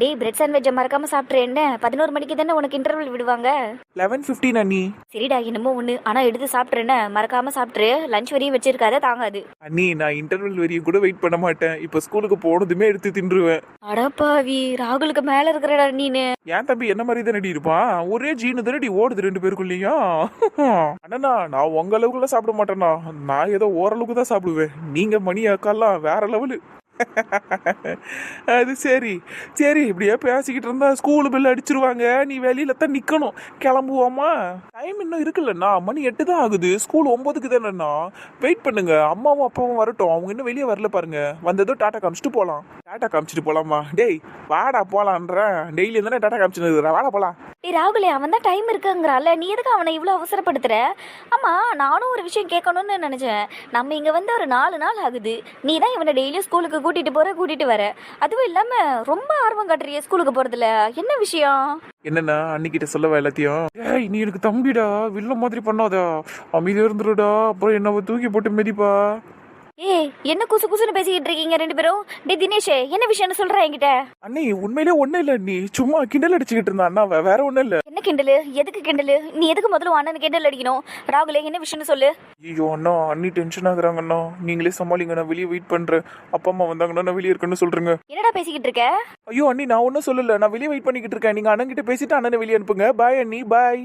டேய் பிரெட் சாண்ட்விட்சை மறக்காம சாப்பிட்ரு என்ன? பதினோரு மணிக்கு தானே உனக்கு இன்டர்வல் விடுவாங்க? லெவன் ஃபிஃப்டீன் அண்ணி சரிடா என்னமோ ஒன்று ஆனால் எடுத்து சாப்பிட்றேன்னு மறக்காம சாப்பிட்ரு லஞ்ச் வரையும் வச்சிருக்காத தாங்காது. அண்ணி நான் இன்டர்வல் வரையும் கூட வெயிட் பண்ண மாட்டேன். இப்போ ஸ்கூலுக்கு போனதுமே எடுத்து தின்றுவேன். அடப்பாவி ராகுலுக்கு மேல இருக்கிறடா நீனு என் தம்பி என்ன மாதிரி தானடி இருப்பான்? ஒரே ஜீனு தானடி ஓடுது ரெண்டு பேருக்குள்ளேயும். அண்ணா நான் உங்க அளவுக்குலாம் சாப்பிட மாட்டேண்ணா நான் ஏதோ ஓரளவுக்கு தான் சாப்பிடுவேன். நீங்க மணி அக்காலாம் வேற லெவலு அது சரி. சரி இப்படியே பேசிக்கிட்டு இருந்தா ஸ்கூலு பில் அடிச்சிருவாங்க. நீ வெளியில தான் நிக்கணும். கிளம்புவோமா? டைம் இன்னும் இருக்குல்லண்ணா மணி எட்டு தான் ஆகுது. ஸ்கூல் ஒன்பதுக்கு தானேண்ணா வெயிட் பண்ணுங்க. அம்மாவும் அப்பாவும் வரட்டும். அவங்க இன்னும் வெளியே வரல பாருங்க. வந்ததும் டாட்டா காமிச்சிட்டு போலாம். டாட்டா காமிச்சிட்டு போலாமா? டேய் வாடா போலான்றேன். டெய்லி தானே டாட்டா காமிச்சிட்டு வாடா போலாம். டேய் ராகுலே அவன் தான் டைம் இருக்குங்கிறால நீ எதுக்கு அவனை இவ்வளோ அவசரப்படுத்துற? ஆமா நானும் ஒரு விஷயம் கேட்கணும்னு நினைச்சேன். நம்ம இங்க வந்து ஒரு நாலு நாள் ஆகுது. நீ தான் இவனை டெய்லியும் ஸ்கூலுக்கு கூட்டிட்டு போற கூட்டிட்டு வர. அதுவும் இல்லாம ரொம்ப ஆர்வம் காட்டுறிய ஸ்கூலுக்கு போறதுல. என்ன விஷயம்? என்னன்னா அன்னிக்கிட்ட சொல்லவா எல்லாத்தையும்? ஏய் நீ எனக்கு தம்பிடா வில்ல மாதிரி பண்ணாதா அமைதியா இருந்துருடா. அப்புறம் என்ன தூக்கி போட்டு மிதிப்பா. ஏய் என்ன குசு குசுன்னு பேசிக்கிட்டு இருக்கீங்க ரெண்டு பேரும்? டேய் தினேஷ் என்ன விஷயம்னு சொல்ற என்கிட்ட? அண்ணி உண்மையிலே ஒண்ணும் இல்ல நீ. சும்மா கிண்டல் அடிச்சுக்கிட்டு இருந்தா. அண்ணா வேற ஒண்ணும் இல்ல. என்ன கிண்டலு? எதுக்கு கிண்டலு? நீ எதுக்கு முதல்ல உன் அண்ணனுக்கு கிண்டல் அடிக்கணும்? ராகுலே என்ன விஷயம்னு சொல்லு. ஐயோ அண்ணா அண்ணி டென்ஷன் ஆகுறாங்க அண்ணா. நீங்களே சமாளிங்க நான் வெளியே வெயிட் பண்றேன். அப்பா அம்மா வந்தாங்கன்னா நான் வெளியே இருக்கேன்னு சொல்றேங்க. என்னடா பேசிக்கிட்டு இருக்க? ஐயோ அண்ணி நான் ஒன்றும் சொல்லல. நான் வெளியே வெயிட் பண்ணிக்கிட்டு இருக்கேன். நீங்க அண்ணன் கிட்ட பேசிட்டு அண்ணனை வெளியே அனுப்புங்க. பாய் அண்ணி. பாய்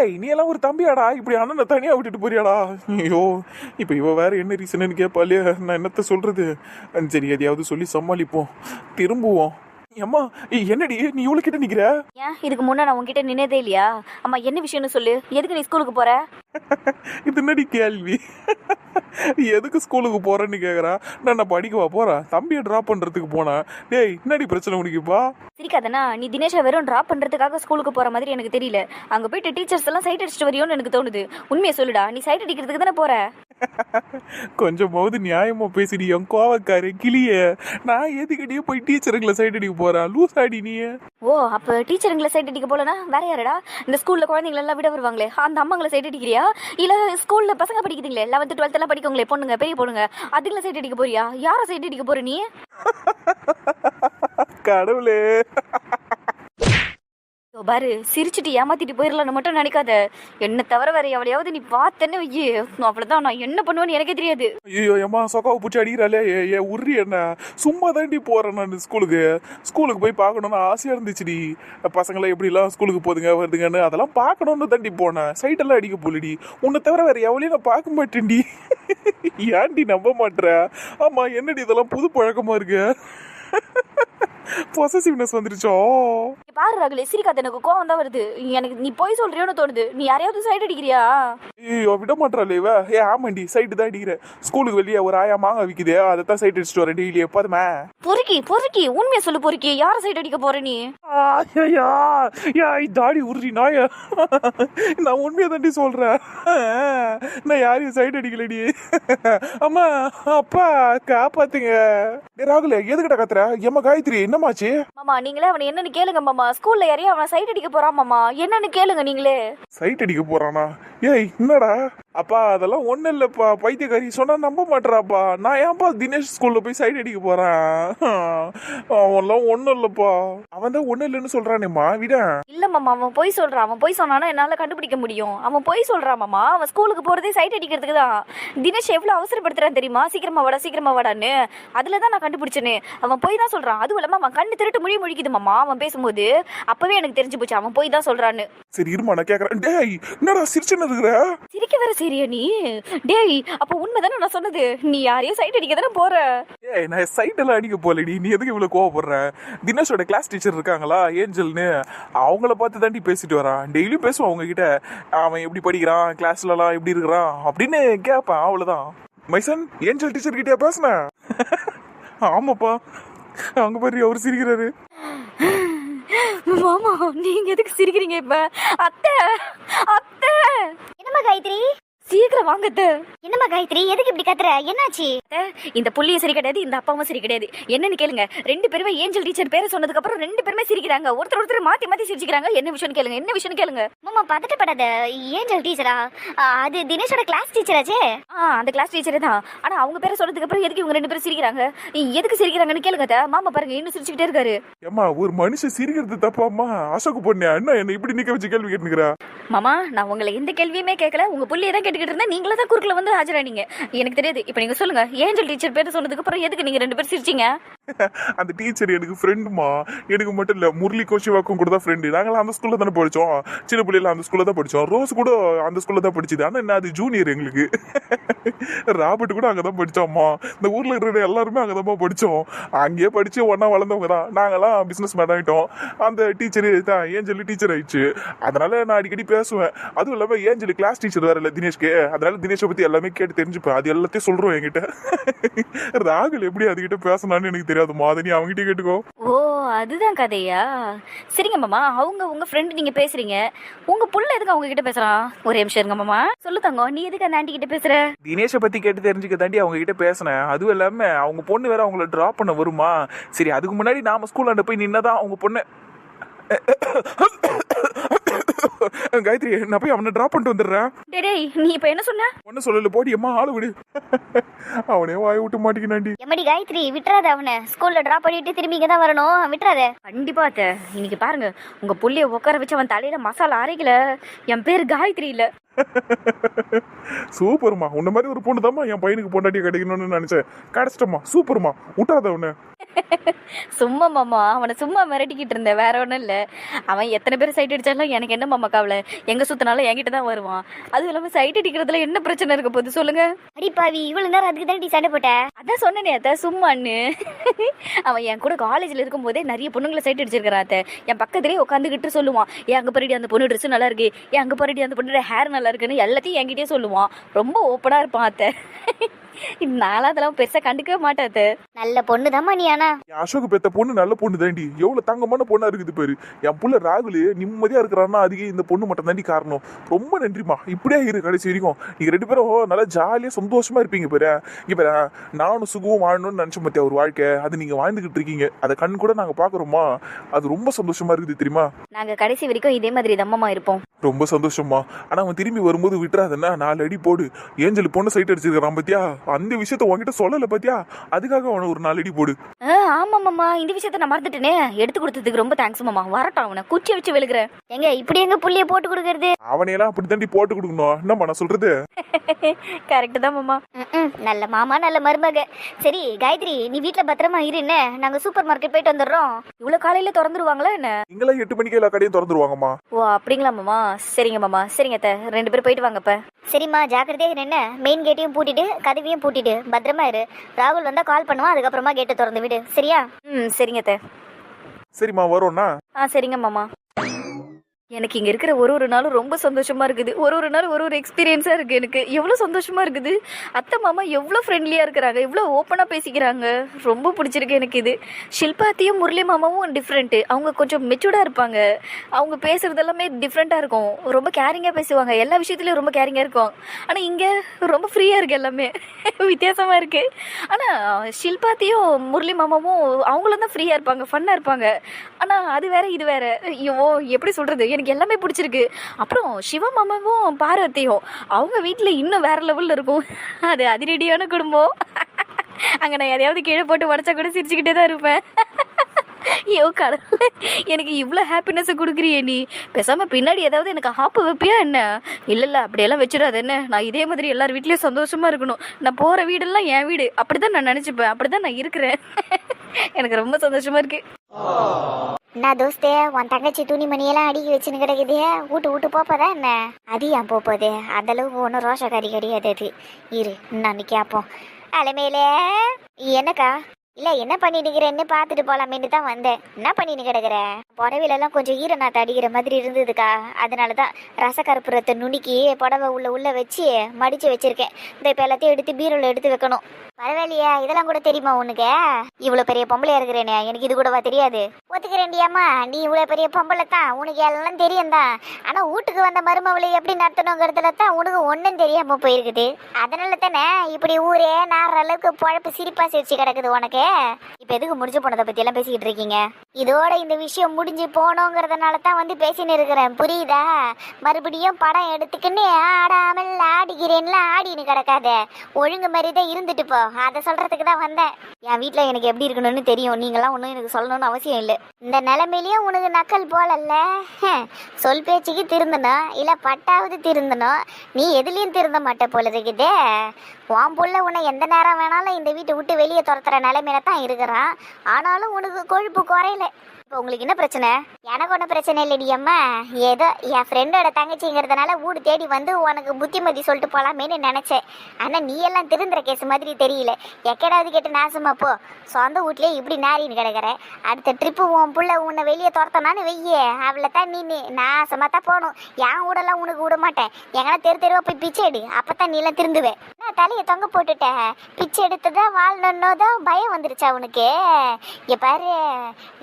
ஏய் நீ எல்லாம் ஒரு தம்பியாடா. இப்படி அண்ணனை தனியாக விட்டுட்டு போறியாடா. ஐயோ இப்போ இவ வேற என்ன ரீசன்னு கேட்பாலே நான் என்னத்த சொல்றது? சரி எதையாவது சொல்லி சமாளிப்போம். திரும்புவோம். அம்மா என்னடி நீ இவ்வளவு கிட்ட நிக்கிற? ஏன்? இதுக்கு முன்னே நான் உன்கிட்ட நின்னதே இல்லையா? அம்மா என்ன விஷயம்னு சொல்லு. எதுக்கு நீ ஸ்கூலுக்கு போற? இது என்னடி கேள்வி? எதுக்கு ஸ்கூலுக்கு போறேன்னு கேக்குறா? நான் நான் படிக்கவா போறேன் தம்பியை டிராப் பண்றதுக்கு போனேன் டேய் என்னடி பிரச்சனை உனக்குப்பா சிரிக்காதனா நீ தினேஷை வெறும் ட்ராப் பண்றதுக்காக ஸ்கூலுக்கு போற மாதிரி எனக்கு தெரியல. அங்க போயிட்டு டீச்சர்ஸ் எல்லாம் சைட் அடிச்சிட்டு வரியோன்னு எனக்கு தோணுது. உண்மையை சொல்லுடா. நீ சைட் அடிக்கிறதுக்கு தானே போற? கொஞ்சமாவது நியாயமா பேசிடி என் கோவக்காரு கிளிய. நான் எதுக்கடியே போய் டீச்சருங்களை சைட் அடிக்க போறேன் லூஸ் ஆடி நீ. ஓ அப்ப டீச்சருங்களை சைட் அடிக்க போலனா? வேற யாரடா? இந்த ஸ்கூல்ல குழந்தைங்கள எல்லாம் விட வருவாங்களே. அந்த அம்மாங்களை சைட் அடிக்கிறியா? இல்ல ஸ்கூல்ல பசங்க படிக்குதுங்களே? லெவன்த் டுவெல்த் எல்லாம் படிக்கவங்களே பொண்ணுங்க பெரிய பொண்ணுங்க. அதுங்களை சைட் அடிக்க போறியா? யார சைட் அடிக்க போற நீ? கடவுளே. பாரு சிரிச்சிட்டு ஏமாத்திட்டு போயிடலாம்னு மட்டும் நினைக்காத. என்ன தவிர வேற எவளையாவது நீ பார்த்தேன்னு வையே. அவ்வளவுதான் நான் என்ன பண்ணுவேன்னு எனக்கே தெரியாது. ஐயோ ஏமா சொக்காவை பிடிச்சி அடிக்கிறாளே. ஏ உரி என்ன? சும்மா தாண்டி போறேன் நான் ஸ்கூலுக்கு. ஸ்கூலுக்கு போய் பார்க்கணும்னு ஆசையா இருந்துச்சுடி. பசங்களை எப்படிலாம் ஸ்கூலுக்கு போதுங்க வருதுங்கன்னு அதெல்லாம் பார்க்கணும்னு தாண்டி போனேன். சைட்டெல்லாம் அடிக்க போலடி. உன்னை தவிர வேற எவளையும் நான் பார்க்க மாட்டேன்டி. ஏன்டி நம்ப மாட்ற? ஆமா என்னடி இதெல்லாம் புது பழக்கமா இருக்கு? பொசசிவ்னஸ் வந்துருச்சோ? பாரு ராகுலே சிரிக்காத எனக்கு கோவம் தான் வருது. எனக்கு நீ போய் சொல்றியோன்னு தோணுது. நீ யாரையாவது சைட் அடிக்கிறியா? ஐயோ விட மாட்டாளே இவ. ஏ ஆமாண்டி சைட்டு தான் அடிக்கிறேன் ஸ்கூலுக்கு வெளியே ஒரு ஆயா மாங்காய் விக்குதே. அதை தான் சைட் அடிச்சுட்டு வரேன் டெய்லி எப்போதுமே. பொறுக்கி பொறுக்கி. உண்மையை சொல்லு பொறுக்கி. யார சைட் அடிக்க போற நீ? ஐயா யாய் தாடி உருடி நாய. நான் உண்மையை தாண்டி சொல்றேன். நான் யாரையும் சைடு அடிக்கலடி அம்மா அப்பா காப்பாத்துங்க. ராகுல எதுக்கிட்ட கத்துற? எம்மா காயத்ரி என்னமாச்சு? மாமா நீங்களே அவனை என்னன்னு கேளுங்க மாமா. ஸ்கூல்ல யாரையும் அவனை சைட் அடிக்க போறான் மாமா. என்னன்னு கேளுங்க நீங்களே. சைட் அடிக்க போறானா? ஏய் என்னடா? அப்பா அதெல்லாம் ஒண்ணும் இல்லப்பா. பைத்தியக்காரி சொன்னா நம்ப மாட்டறாப்பா நான் ஏன்பா தினேஷ் ஸ்கூல்ல போய் சைட் அடிக்க போறேன்? அவன்லாம் ஒண்ணும் இல்லப்பா. அவன் தான் ஒண்ணும் இல்லைன்னு சொல்றானேம்மா. விட. இல்ல மாமா அவன் போய் சொல்றான் அவன் போய் சொன்னானா என்னால கண்டுபிடிக்க முடியும். அவன் போய் சொல்றான் மாமா அவன் ஸ்கூலுக்கு போறதே சைட் அடிக்கிறதுக்கு தான். தினேஷ் எவ்வளவு அவசரப்படுத்துறான் தெரியுமா? சீக்கிரமா வாடா சீக்கிரமா வாடான்னு. அதுல தான் நான் கண்டுபிடிச்சேனே. அவன் போய் தான் சொல்றான். அதுவும் இல்லாம அவன் கண்ணு திருட்டு மொழி முழிக்குது மாமா அவன் பேசும்போது. அப்பவே எனக்கு தெரிஞ்சு போச்சு. அவன் போய் தான் சொல்றான்னு. சரி இருமா நான் கேக்குறேன். டேய் என்னடா சிரிச்சுன்னு இருக்கிற? சிரிக்க வேற சரியா நீ? டேய் அப்ப உண்மைதானே நான் சொன்னது? நீ யாரையும் சைட் அடிக்க தானே போற? ஏய் நான் சைட் எல்லாம் அடிக்க போலடி. நீ எதுக்கு இவ்வளவு கோவப்படுற? தினேஷோட கிளாஸ் டீச்சர் இருக்காங்களா? ஏஞ்சல்னு. அவங்கள பார்த்து தாண்டி பேசிட்டு வரான். டெய்லியும் பேசுவான் அவங்க கிட்ட அவன் எப்படி படிக்கிறான்? கிளாஸ்ல எல்லாம் எப்படி இருக்கிறான்? அப்படின்னு கேட்பான். அவ்வளவுதான். மைசன் ஏஞ்சல் டீச்சர் கிட்டயா பேசுனேன் ஆமாப்பா. அங்க பாரு அவர் சிரிக்கிறாரு. மாமா நீங்க எதுக்கு சிரிக்கிறீங்க இப்ப? அத்தை! அத்தை! என்னம்மா காயத்ரி? சீக்கிரம் வாங்க அத்தை. என்னம்மா காயத்ரி எதுக்கு இப்படி கத்துற? என்னாச்சு? இந்த புள்ளியும் சரி கிடையாது இந்த அப்பாவும் சரி கிடையாது. என்னன்னு கேளுங்க ரெண்டு பேருமே ஏஞ்சல் டீச்சர் பேரை சொன்னதுக்கு அப்புறம் ரெண்டு பேருமே சிரிக்கிறாங்க. ஒருத்தர் ஒருத்தர் மாத்தி மாத்தி சிரிச்சுக்கிறாங்க. என்ன விஷயம் கேளுங்க என்ன விஷயம் கேளுங்க. மாமா பதட்டப்படாத. ஏஞ்சல் டீச்சரா? அது தினேஷோட கிளாஸ் டீச்சராச்சே ஆ அந்த கிளாஸ் டீச்சரே தான். ஆனா அவங்க பேரை சொன்னதுக்கு அப்புறம் எதுக்கு இவங்க ரெண்டு பேரும் சிரிக்கிறாங்க? எதுக்கு சிரிக்கிறாங்கன்னு கேளுங்க. மாமா பாருங்க இன்னும் சிரிச்சுக்கிட்டே இருக்காரு. ஏம்மா ஒரு மனுஷன் சிரிக்கிறது தப்பாம்மா? அசோக் பொண்ணு என்ன என்ன இப்படி நிக்க வச்சு கேள்வி கேட்டுக்கிறா மாமா நான் உங்களை எந்த கேள்வியுமே கேட்கல உங்க புள்ளியை தான் கேட்டுட்டு இருந்தா நீங்களே தான் குறுக்குல வந்து ஆஜரானீங்க. எனக்கு தெரியாது. இப்போ நீங்க சொல்லுங்க. ஏஞ்சல் டீச்சர் பேர் சொன்னதுக்கு அப்புறம் எதுக்கு நீங்க ரெண்டு பேரும் சிரிச்சீங்க? அந்த டீச்சர் எனக்கு ஃப்ரெண்டுமா எனக்கு மட்டும் இல்லை முரளிக்கும் சிவாக்கும் கூட தான் ஃப்ரெண்டு நாங்களாம் அந்த ஸ்கூலில் தானே படித்தோம் சின்ன பிள்ளைல அந்த ஸ்கூலில் தான் படித்தோம் ரோஸ் கூட அந்த ஸ்கூலில் தான் படிச்சுது. ஆனால் என்ன அது ஜூனியர் எங்களுக்கு. ராபர்ட் கூட அங்கதான் படித்தோம்மா இந்த ஊரில் இருக்கிற எல்லாருமே அங்கதான் படித்தோம் அங்கேயே படித்து ஒன்றா வளர்ந்தவங்க தான். நாங்களாம் பிஸ்னஸ் மேன் ஆகிட்டோம் அந்த டீச்சர் தான் ஏஞ்சல் டீச்சர் ஆயிடுச்சு. அதனால நான் அடிக்கடி பேசுவேன். அதுவும் இல்லாமல் ஏஞ்சல் கிளாஸ் டீச்சர் வேற இல்லை தினேஷ்க்கு அதனால தினேஷை பற்றி எல்லாமே கேட்டு தெரிஞ்சுப்பேன். அது எல்லாத்தையும் சொல்கிறோம் என்கிட்ட. ராகுல் எப்படி அதுக்கிட்ட பேசணும்னு எனக்கு தெரியாது மாதனி அவங்ககிட்ட கேட்டுக்கோ. ஓ அதுதான் கதையா? சரிங்க மாமா அவங்க உங்க ஃப்ரெண்டு நீங்க பேசுறீங்க. உங்க புள்ள எதுக்கு அவங்க கிட்ட பேசுறான் ஒரே நிமிஷம் இருங்க மாமா. சொல்லு தங்கம் நீ எதுக்கு அந்த ஆண்டி கிட்ட பேசுற? தினேஷை பத்தி கேட்டு தெரிஞ்சுக்க தாண்டி அவங்க கிட்ட பேசினேன். அதுவும் இல்லாம அவங்க பொண்ணு வேற அவங்கள டிராப் பண்ண வருமா? சரி அதுக்கு முன்னாடி நாம ஸ்கூல்ல போய் நின்னதான் அவங்க பொண்ணு காயத்ரி நான் போய் அவனை டிராப் பண்ணிட்டு வந்துடுறேன். டேய், டேய் நீ இப்போ என்ன சொன்ன? ஒன்னும் சொல்லல போடி அம்மா ஆளு விடு. அவனே வாய விட்டு மாட்டிக்கினாண்டி எம்மடி காயத்ரி விட்டுறாத அவனை. ஸ்கூல்ல டிராப் பண்ணிட்டு திரும்பி இங்க தான் வரணும். விட்டுறாத. கண்டிப்பா அத்தை. இன்னைக்கு பாருங்க உங்க புள்ளைய உட்கார வச்சு அவன் தலையில மசாலா அரைக்கல. என் பேர் காயத்ரி இல்ல. சூப்பர்மா. உன்ன மாதிரி ஒரு பொண்ணு தாம்மா என் பையனுக்கு பொண்டாட்டிய கிடைக்கணும்னு நினைச்சேன். கிடைச்சிட்டம்மா சூப்பர்மா. விட்டாத அவனை. சும்மா மாமா அவனை சும்மா மிரட்டிக்கிட்டு இருந்தேன் வேற ஒன்றும் இல்லை. அவன் எத்தனை பேர் சைட் அடிச்சாலும் எனக்கு என்ன மாமா கவலை? எங்க சுத்தினாலும் என்கிட்ட தான் வருவான். அதுவும் இல்லாம சைட் அடிக்கிறதுல என்ன பிரச்சனை இருக்க போகுது சொல்லுங்க. அடி பாவி இவ்வளவு நேரம் அதுக்கு தான் சண்டை போட்ட? அதான் சொன்னனே அத்தை சும்மான்னு அவன் என் கூட காலேஜில் இருக்கும்போதே நிறைய பொண்ணுங்களை சைட் அடிச்சிருக்கிறான் அத்தை. என் பக்கத்துலேயே உட்காந்துக்கிட்டு சொல்லுவான் ஏன் அங்கே போறடி அந்த பொண்ணு ட்ரெஸ் நல்லா இருக்கு. ஏன் அங்கே போறடி அந்த பொண்ணோட ஹேர் நல்லா இருக்குன்னு எல்லாத்தையும் என்கிட்டயே சொல்லுவான். ரொம்ப ஓப்பனாக இருப்பான் அத்தை. நானும் அதெல்லாம் பெருசாக கண்டுக்கவே மாட்டேன் அத்தை. நல்ல பொண்ணு நீ ஆனா. என் அசோக் பெத்த பொண்ணு நல்ல பொண்ணு தாண்டி. எவ்வளவு தங்கமான பொண்ணா இருக்குது பாரு. என் புள்ள ராகுல் நிம்மதியா இருக்கிறான்னா அதுக்கு இந்த பொண்ணு மட்டும் தாண்டி காரணம். ரொம்ப நன்றிமா இப்படியே இரு கடைசி வரைக்கும். நீங்க ரெண்டு பேரும் நல்லா ஜாலியா சந்தோஷமா இருப்பீங்க பாரு. இங்க பாரு நானும் சுகமும் வாழணும்னு நினைச்ச மத்தியா ஒரு வாழ்க்கை. அது நீங்க வாழ்ந்துகிட்டு இருக்கீங்க. அதை கண் கூட நாங்க பாக்குறோமா அது ரொம்ப சந்தோஷமா இருக்குது தெரியுமா? நாங்கள் கடைசி வரைக்கும் இதே மாதிரி தம்மம்மா இருப்போம். ரொம்ப சந்தோஷமா ஆனா அவன் திரும்பி வரும்போது விட்டுறாதுன்னா நாலு அடி போடு. ஏஞ்சல் பொண்ணு சைட் அடிச்சிருக்கான் பாத்தியா? அந்த விஷயத்த உன்கிட்ட சொல்லல பாத்தியா? அதுக்காக அவனை ஒரு நாலு அடி போடு. ஆமாம் மாமா இந்த விஷயத்த நான் மறந்துட்டேனே. எடுத்து கொடுத்ததுக்கு ரொம்ப தேங்க்ஸ் மாமா. வரட்டும் அவனை. குச்சி வச்சு விழுகிறேன் எங்க இப்படி எங்க புள்ளிய போட்டு கொடுக்கறது? அவனையெல்லாம் அப்படி தாண்டி போட்டு கொடுக்கணும். என்னம்மா நான் சொல்றது? கரெக்டு தான் மாமா. நல்ல மாமா நல்ல மருமக. சரி காயத்ரி நீ வீட்ல பத்திரமா இரு என்ன? நாங்க சூப்பர் மார்க்கெட் போயிட்டு வந்துடுறோம். இவ்வளோ காலையில் திறந்துருவாங்களா என்ன? நீங்களே எட்டு மணிக்கு எல்லா கடையும் திறந்துருவாங்கம்மா. ஓ அப்படிங்களா மாமா? சரிங்க மாமா. சரிங்க அத்தை. ரெண்டு பேரும் போயிட்டு வாங்க இப்ப சரிம்மா ஜாக்கிரதையா என்ன? மெயின் கேட்டையும் பூட்டிட்டு கதவையும் பூட்டிட்டு பத்திரமா இரு. ராகுல் வந்தா கால் பண்ணுவான் அதுக்கப்புறமா கேட்டை திறந்து விடு. சரியா? ம் சரிங்க அத்தை. சரிம்மா வரோம்னா ஆ சரிங்க மாமா. எனக்கு இங்கே இருக்கிற ஒரு ஒரு நாளும் ரொம்ப சந்தோஷமாக இருக்குது. ஒரு ஒரு நாள் ஒரு ஒரு எக்ஸ்பீரியன்ஸாக இருக்குது எனக்கு. எவ்வளோ சந்தோஷமாக இருக்குது. அத்தை மாமா எவ்வளோ ஃப்ரெண்ட்லியாக இருக்கிறாங்க. எவ்வளோ ஓப்பனாக பேசிக்கிறாங்க. ரொம்ப பிடிச்சிருக்கு எனக்கு இது. ஷில்பாத்தியும் முரளி மாமாவும் டிஃப்ரெண்ட்டு அவங்க கொஞ்சம் மெச்சூர்டாக இருப்பாங்க. அவங்க பேசுறது எல்லாமே இருக்கும். ரொம்ப கேரிங்காக பேசுவாங்க. எல்லா விஷயத்துலையும் ரொம்ப கேரிங்காக இருக்கும். ஆனால் இங்கே ரொம்ப ஃப்ரீயாக இருக்குது எல்லாமே. வித்தியாசமாக இருக்குது ஆனால் ஷில்பாத்தியும் முரளி மாமாவும் அவங்களும் தான் ஃப்ரீயாக இருப்பாங்க. ஃபன்னாக இருப்பாங்க. ஆனால் அது வேறு இது வேற. ஐயோ எப்படி சொல்கிறது எனக்கு எனக்கு எல்லாமே பிடிச்சிருக்கு. அப்புறம் சிவா மாமாவும் பார்வதியும் அவங்க வீட்டில் இன்னும் வேற லெவலில் இருக்கும். அது அதிரடியான குடும்பம். அங்கே நான் எதையாவது கீழே போட்டு உடச்சா கூட சிரிச்சுக்கிட்டே தான் இருப்பேன். ஐயோ கடவுளே எனக்கு இவ்வளோ ஹாப்பினஸை கொடுக்குறியே நீ. பேசாமல் பின்னாடி ஏதாவது எனக்கு ஹாப்பு வைப்பியா என்ன? இல்லை இல்லை அப்படியெல்லாம் வச்சிடாது என்ன? நான் இதே மாதிரி எல்லார் வீட்லேயும் சந்தோஷமாக இருக்கணும். நான் போகிற வீடெல்லாம் என் வீடு. அப்படி தான் நான் நினச்சிப்பேன். அப்படி தான் நான் இருக்கிறேன். எனக்கு ரொம்ப சந்தோஷமாக இருக்குது நான் தோஸ்தே உன் தங்கச்சி துணிமணியெல்லாம் அடுக்கி வச்சுன்னு கிடக்குதே. வீட்டு வீட்டு போப்பதா என்ன? அது ஏன் போப்போது? அந்த அளவுக்கு ஒன்றும் ரோஷக்காரி கிடையாது அது. இரு நான் கேட்போம் அலமேலே. என்னக்கா? இல்ல என்ன பண்ணிடுகிறேன்னு பார்த்துட்டு போலாமேன்னு தான் வந்தேன். என்ன பண்ணிட்டு கிடக்குற? புடவையில எல்லாம் கொஞ்சம் ஈர நாத்து அடிக்கிற மாதிரி இருந்ததுக்கா. அதனாலதான் ரசக்கருப்புறத்தை நுணுக்கி புடவை உள்ள உள்ள வச்சு மடிச்சு வச்சிருக்கேன். இந்த இப்போ எல்லாத்தையும் எடுத்து பீரோல எடுத்து வைக்கணும். பரவாயில்லையா இதெல்லாம் கூட தெரியுமா உனக்கு? இவ்வளவு பெரிய பொம்பளையா இருக்கிறேனே எனக்கு இது கூடவா தெரியாது? ஒத்துக்கிறேன்டியாமா நீ இவ்வளோ பெரிய பொம்பளை தான். உனக்கு எல்லாம் தெரியும் தான். ஆனால் வீட்டுக்கு வந்த மருமவளை எப்படி நடத்தணுங்கிறதுல தான் உனக்கு ஒன்றும் தெரியாம போயிருக்குது. அதனால தானே இப்படி ஊரே நாடுற அளவுக்கு பொழப்பு சிரிப்பா சிரிச்சு கிடக்குது உனக்கு. Yeah. இப்போ எதுக்கு முடிஞ்சு போனதை பத்தி எல்லாம் பேசிக்கிட்டு இருக்கீங்க? இதோட இந்த விஷயம் முடிஞ்சு போனோங்கிறதுனால தான் வந்து பேசின்னு இருக்கிறேன். புரியுதா? மறுபடியும் படம் எடுத்துக்கின்னு ஆடாமல் ஆடிக்கிறேன்ல ஆடின்னு கிடக்காத. ஒழுங்கு மாதிரி தான் இருந்துட்டு போ. அதை சொல்றதுக்கு தான் வந்தேன். என் வீட்டில் எனக்கு எப்படி இருக்கணும்னு தெரியும். நீங்களாம் ஒன்றும் எனக்கு சொல்லணும்னு அவசியம் இல்லை. இந்த நிலைமையிலயும் உனக்கு நக்கல் போலல்ல? சொல் பேச்சுக்கு திருந்தணும் இல்லை பட்டாவது திருந்தணும் நீ எதுலேயும் திருந்த மாட்ட போல இருக்குதே. உன் புள்ள உன்னை எந்த நேரம் வேணாலும் இந்த வீட்டை விட்டு வெளியே துரத்துற நிலைமையில தான் இருக்கிறான் ஆனாலும் உனக்கு கொழுப்பு குறையல. இப்போ உங்களுக்கு என்ன பிரச்சனை? எனக்கு ஒன்றும் பிரச்சனை இல்லைடி அம்மா. ஏதோ என் ஃப்ரெண்டோட தங்கச்சிங்கிறதுனால வீடு தேடி வந்து உனக்கு புத்திமதி சொல்லிட்டு போகலாமேன்னு நினச்சேன். ஆனால் நீ எல்லாம் திருந்துற கேஸ் மாதிரி தெரியல. எக்கடாவது கேட்டு நாசமா போ. சொந்த வீட்லேயே இப்படி நாரின்னு கிடக்குற. அடுத்த ட்ரிப்பு உன் புள்ள உன்னை வெளியே துரத்தனான்னு வெய்யே அவளை தான் நீ நாசமாக தான் போகணும். என் வீடெல்லாம் உனக்கு விட மாட்டேன் எங்கன்னா தெரு தெருவா போய் பிச்சை எடு. அப்போ தான் நீ எல்லாம் திருந்துவேன் தலையை தொங்க போட்டுட்டேன் பிச்சை எடுத்துதான் வாழணுன்னோதான் பயம் வந்துருச்சு உனக்கு? இங்கே பாரு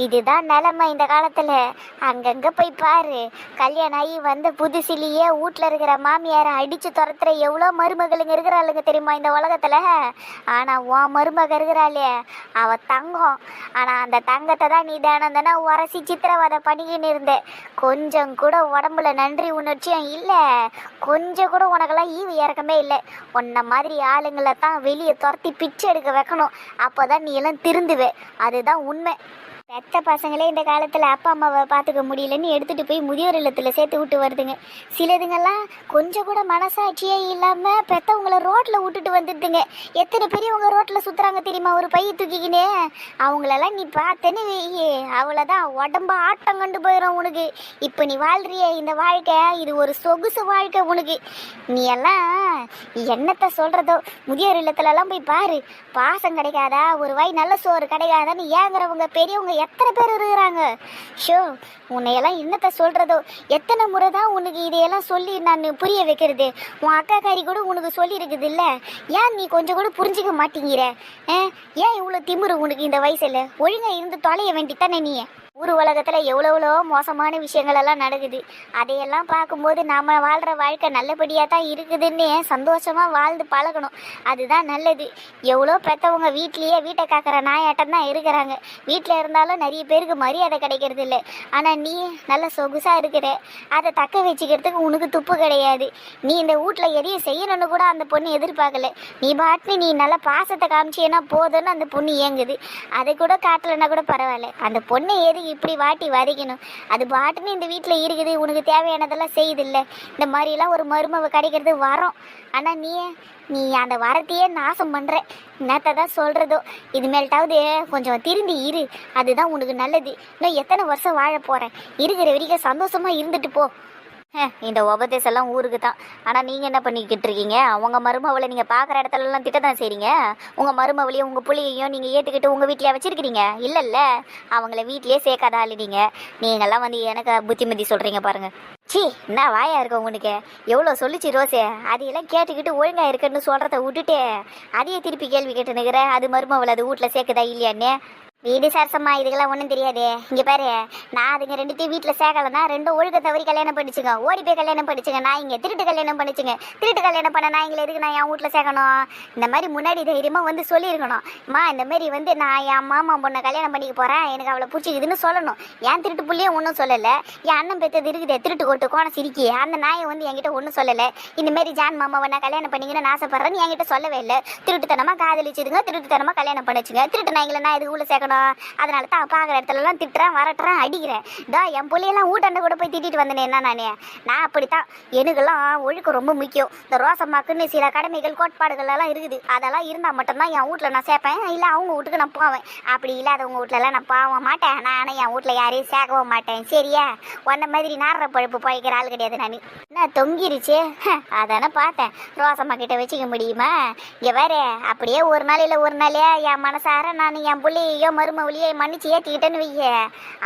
இதுதான் நிலமை இந்த காலத்தில். அங்கங்கே போய் பாரு. கல்யாணம் ஆகி வந்த புதுசிலேயே வீட்ல இருக்கிற மாமியாரை அடித்து துரத்துற எவ்வளோ மருமகளுங்க இருக்கிறாளுங்க தெரியுமா இந்த உலகத்துல? ஆனால் உன் மருமக இருக்கிறாளே அவ தங்கம். ஆனால் அந்த தங்கத்தை தான் நீ தானே உரசி சித்திரவதை பண்ணிக்கின்னு இருந்த. கொஞ்சம் கூட உடம்புல நன்றி உணர்ச்சியும் இல்லை. கொஞ்சம் கூட உனக்கெல்லாம் ஈவு இறக்கமே இல்லை. உன்ன மாதிரி மாதிரி ஆளுங்களை தான் வெளியே துரத்தி பிச்சை எடுக்க வைக்கணும். அப்போதான் நீ எல்லாம் திருந்துவே. அதுதான் உண்மை. பெத்த பசங்களே இந்த காலத்தில் அப்பா அம்மாவை பார்த்துக்க முடியலன்னு எடுத்துகிட்டு போய் முதியோர் இல்லத்தில் சேர்த்து விட்டு வருதுங்க. சிலதுங்கெல்லாம் கொஞ்சம் கூட மனசாட்சியே இல்லாமல் பெத்தவங்கள ரோட்டில் விட்டுட்டு வந்துடுதுங்க. எத்தனை பெரியவங்க ரோட்டில் சுற்றுறாங்க தெரியுமா? ஒரு பைய தூக்கிக்கினே அவங்களெல்லாம் நீ பார்த்தேன்னு வெய்யே அவ்வளோதான் உடம்பு ஆட்டம் கண்டு போயிடும் உனக்கு. இப்போ நீ வாழ்றிய இந்த வாழ்க்கை இது ஒரு சொகுசு வாழ்க்கை உனக்கு. நீ எல்லாம் என்னத்தை சொல்கிறதோ முதியோர் இல்லத்துலலாம் போய் பாரு. பாசம் கிடைக்காதா? ஒரு வாய் நல்ல சோறு கிடைக்காதான்னு ஏங்குறவங்க பெரியவங்க எத்தனை பேர் இருக்கிறாங்க ஷோ உன்னையெல்லாம் என்னத்தை சொல்கிறதோ எத்தனை முறை தான் உனக்கு இதையெல்லாம் சொல்லி நான் புரிய வைக்கிறது? உன் அக்கா காரி கூட உனக்கு சொல்லியிருக்குது இல்லை? ஏன் நீ கொஞ்சம் கூட புரிஞ்சிக்க மாட்டேங்கிற? ஆ? ஏன் இவ்வளோ திமிரு உனக்கு இந்த வயசில்? ஒழுங்காக இருந்து தொலைய வேண்டித்தானே நீ? ஊர் உலகத்தில் எவ்வளோ மோசமான விஷயங்கள் எல்லாம் நடக்குது. அதையெல்லாம் பார்க்கும்போது நாம் வாழ்கிற வாழ்க்கை நல்லபடியாக தான் இருக்குதுன்னு சந்தோஷமாக வாழ்ந்து பழகணும். அதுதான் நல்லது. எவ்வளோ பெற்றவங்க வீட்லேயே வீட்டை காக்கிற நாயாட்டம் தான் இருக்கிறாங்க. வீட்டில் இருந்தாலும் நிறைய பேருக்கு மரியாதை கிடைக்கிறது இல்லை. ஆனால் நீ நல்ல சொகுசாக இருக்கிற அதை தக்க வச்சுக்கிறதுக்கு உனக்கு துப்பு கிடையாது. நீ இந்த வீட்டில் எதையும் செய்யணும்னு கூட அந்த பொண்ணு எதிர்பார்க்கல. நீ பாட்டு நீ நல்ல பாசத்தை காமிச்சேன்னா போதும்னு அந்த பொண்ணு இயங்குது அதை கூட காட்டலைன்னா கூட பரவாயில்ல. அந்த பொண்ணு எது இப்படி வாட்டி வதைக்கணும். அது பாட்டுன்னு இந்த வீட்டில் இருக்குது. உனக்கு தேவையானதெல்லாம் செய்யுதில்லை இந்த மாதிரிலாம் ஒரு மருமவை கிடைக்கிறது வரோம். ஆனால் நீ நீ அந்த வரத்தையே நாசம் பண்ணுற என்னத்தை தான் சொல்கிறதோ இதுமேல்ட்டாவது கொஞ்சம் திரும்பி இரு. அதுதான் உனக்கு நல்லது. இன்னும் எத்தனை வருஷம் வாழ போகிறேன் இருக்கிற வரைக்கும் சந்தோஷமாக இருந்துட்டு போ. இந்த உபதேசம் எல்லாம் ஊருக்கு தான் ஆனால் நீங்கள் என்ன பண்ணிக்கிட்டு இருக்கீங்க? உங்கள் மருமவளை நீங்கள் பார்க்குற இடத்துலலாம் திட்ட தான் செய்கிறீங்க உங்கள் மருமவளையும் உங்கள் புள்ளியையும் நீங்கள் ஏற்றுக்கிட்டு உங்கள் வீட்டிலே வச்சிருக்கிறீங்க? இல்லைல்ல. அவங்கள வீட்டிலே சேர்க்காத ஆளு நீங்கள் நீங்கள்லாம் வந்து எனக்கு புத்திமதி சொல்கிறீங்க பாருங்கள் சி என்ன வாயா இருக்க உனக்கு எவ்வளோ சொல்லிச்சு ரோசே அதையெல்லாம் கேட்டுக்கிட்டு ஒழுங்காக இருக்குன்னு சொல்கிறத விட்டுட்டு. அதையே திருப்பி கேள்வி கேட்டு நிற்கிற அது மருமவளை அது வீட்டில் சேர்க்குதா இல்லையான்னு? வீடு சரசம்மா இதுக்கெல்லாம் ஒன்றும் தெரியாது. இங்கே பாரு நான் அதுங்க ரெண்டுத்தையும் வீட்டில் சேர்க்கலன்னா ரெண்டும் ஒழுக்க தவறி கல்யாணம் பண்ணிச்சுங்க. ஓடி போய் கல்யாணம் பண்ணிச்சுங்க. நான் இங்கே திருட்டு கல்யாணம் பண்ணிச்சுங்க. திருட்டு கல்யாணம் பண்ண நான் எங்களை எதுக்கு நான் என் வீட்டில் சேர்க்கணும் இந்த மாதிரி முன்னாடி தைரியமாக வந்து சொல்லியிருக்கணும். அம்மா இந்த மாதிரி வந்து நான் என் மாமா பொண்ணை கல்யாணம் பண்ணிக்க போகிறேன் எனக்கு அவளை பிடிச்சிக்குதுன்னு சொல்லணும். என் திருட்டு புள்ளியும் ஒன்றும் சொல்லலை. என் அண்ணன் பெற்றது இருக்குது திருட்டு கொட்டு கோணம் சிரிக்கி. அந்த நாயை வந்து என்கிட்ட ஒன்றும் சொல்லலை. இந்த மாதிரி ஜான் மாமாவை நான் கல்யாணம் பண்ணிங்கன்னு ஆசைப்பட்றேன்னு என்கிட்ட சொல்லவே இல்லை. திருட்டுத்தனமாக காதலிச்சுதுங்க திருட்டுத்தனமாக கல்யாணம் பண்ணிச்சுங்க. திருட்டு நாய்களை நான் இதுக்கு உள்ள இருக்கணும் அதனால தான் பார்க்குற இடத்துலலாம் திட்டுறேன் வரட்டுறேன் அடிக்கிறேன். இதோ என் புள்ளையெல்லாம் ஊட்டாண்ட கூட போய் திட்டிட்டு வந்தேனே என்ன நானே? நான் அப்படித்தான். எனக்கெல்லாம் ஒழுக்கம் ரொம்ப முக்கியம். இந்த ரோசம்மாக்குன்னு சில கடமைகள் கோட்பாடுகள் எல்லாம் இருக்குது. அதெல்லாம் இருந்தால் மட்டும்தான் என் வீட்டில் நான் சேர்ப்பேன். இல்லை அவங்க வீட்டுக்கு நான் போவேன். அப்படி இல்லாதவங்க வீட்லலாம் நான் போக மாட்டேன். நான் என் வீட்டில் யாரையும் சேர்க்கவும் மாட்டேன். சரியா? உன்ன மாதிரி நாடுற பழுப்பு பழைக்கிற ஆள் கிடையாது நான். என்ன நான் தொங்கிருச்சு அதானே பார்த்தேன். ரோசம்மா கிட்ட வச்சுக்க முடியுமா? இங்கே வேற அப்படியே ஒரு நாள் இல்லை ஒரு நாளே என் மனசார நான் என் புள்ளையோ மருமவளியோ மன்னிச்சு ஏற்றிக்கிட்டேன்னு வைய.